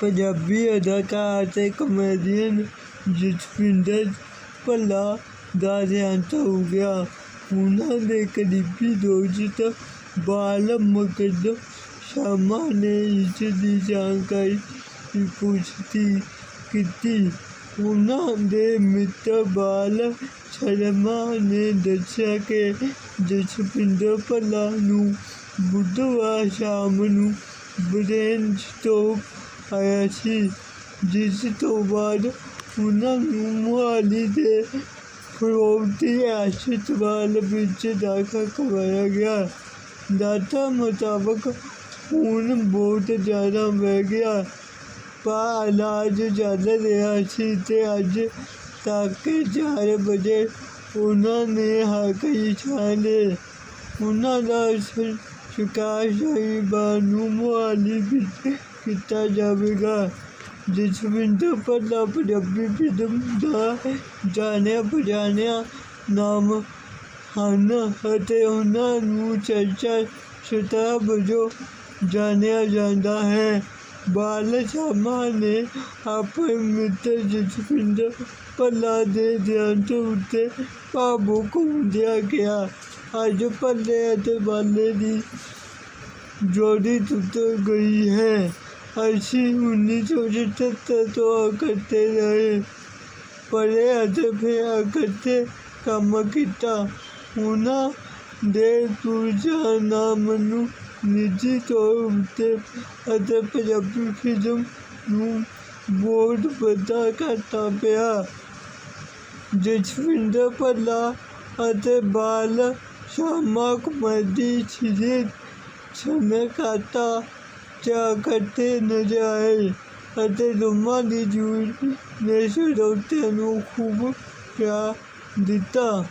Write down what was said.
ਪੰਜਾਬੀ ਅਦਾਕਾਰ ਅਤੇ ਕਮੇਡੀਅਨ ਜਸਵਿੰਦਰ ਭੱਲਾ ਦਾ ਦੇਹਾਂਤ ਹੋ ਗਿਆ। ਉਹਨਾਂ ਦੇ ਕਰੀਬੀ ਦੋਸਤ ਬਾਲ ਮੁਕਦ ਸ਼ਰਮਾ ਨੇ ਇਸ ਦੀ ਜਾਣਕਾਰੀ ਪੁਸ਼ਟੀ ਕੀਤੀ। ਉਹਨਾਂ ਦੇ ਮਿੱਤਰ ਬਾਲ ਸ਼ਰਮਾ ਨੇ ਦੱਸਿਆ ਕਿ ਜਸਵਿੰਦਰ ਭੱਲਾ ਨੂੰ ਬੁੱਧਵਾਰ ਸ਼ਾਮ ਨੂੰ ਬ੍ਰੇਨ ਸਟ੍ਰੋਕ ਆਇਆ ਸੀ, ਜਿਸ ਤੋਂ ਬਾਅਦ ਉਹਨਾਂ ਨੂੰ ਮੁਹਾਲੀ ਦੇ ਫਰੋਤੀ ਹਸਪਤਾਲ ਵਿੱਚ ਦਾਖਲ ਕਰਵਾਇਆ ਗਿਆ। ਡਾਕਟਰ ਮੁਤਾਬਕ ਖੂਨ ਬਹੁਤ ਜ਼ਿਆਦਾ ਵਹਿ ਗਿਆ। ਪਰ ਇਲਾਜ ਚੱਲ ਰਿਹਾ ਸੀ ਤੇ ਅੱਜ ਤੱਕ ਚਾਰ ਵਜੇ ਉਹਨਾਂ ਨੇ ਹਾਕੀ ਛਾਂ ਲਏ ਉਹਨਾਂ ਦਾ ਸ਼ਿਕਾਰ ਸ਼ਹੀਬਾਂ ਨੂੰ ਮੁਹਾਲੀ ਵਿੱਚ ਕੀਤਾ ਜਾਵੇਗਾ ਜਸਵਿੰਦਰ ਭੱਲਾ ਪੰਜਾਬੀ ਫਿਲਮ ਦਾ ਜਾਣਿਆ ਪਛਾਣਿਆ ਨਾਮ ਹਨ ਅਤੇ ਉਹਨਾਂ ਨੂੰ ਚਰਚਾ ਸਟਾਰ ਵਜੋਂ ਜਾਣਿਆ ਜਾਂਦਾ ਹੈ ਬਾਲ ਸ਼ਰਮਾ ਨੇ ਆਪਣੇ ਮਿੱਤਰ ਜਸਵਿੰਦਰ ਭੱਲਾ ਦੇ ਦੇਹਾਂਤ ਉੱਤੇ ਭਾਵੁਕ ਹੁੰਦਿਆਂ ਕਿਹਾ ਅੱਜ ਭੱਲੇ ਅਤੇ ਬਾਲੇ ਦੀ ਜੋੜੀ ਟੁੱਟ ਗਈ ਹੈ ਅਸੀਂ ਉੱਨੀ ਸੌ ਸਤੱਤਰ ਤੋਂ ਇਕੱਠੇ ਰਹੇ। ਪੜ੍ਹੇ ਅਤੇ ਫਿਰ ਇਕੱਠੇ ਕੰਮ ਕੀਤਾ। ਉਹਨਾਂ ਦੇ ਪੁਰਸ਼ਾਂ ਨਾਮ ਮੈਨੂੰ ਨਿੱਜੀ ਤੌਰ ਉੱਤੇ ਅਤੇ ਪੰਜਾਬੀ ਫਿਲਮ ਨੂੰ ਬਹੁਤ ਵੱਡਾ ਘਾਟਾ ਪਿਆ। ਜਸਵਿੰਦਰ ਭੱਲਾ ਅਤੇ ਬਾਲ ਸ਼ਾਮਾ ਸ਼ਰਮਾ ਸ੍ਰੀ ਸੀਰੀਜ਼ ਕਾਤਾ ਚ ਇਕੱਠੇ ਨਜ਼ਰ ਆਏ ਅਤੇ ਦੋਵਾਂ ਦੀ ਜੋੜੀ ਨੇ ਸਰੋਤਿਆਂ ਨੂੰ ਖੂਬ ਪਿਆਰ ਦਿੱਤਾ।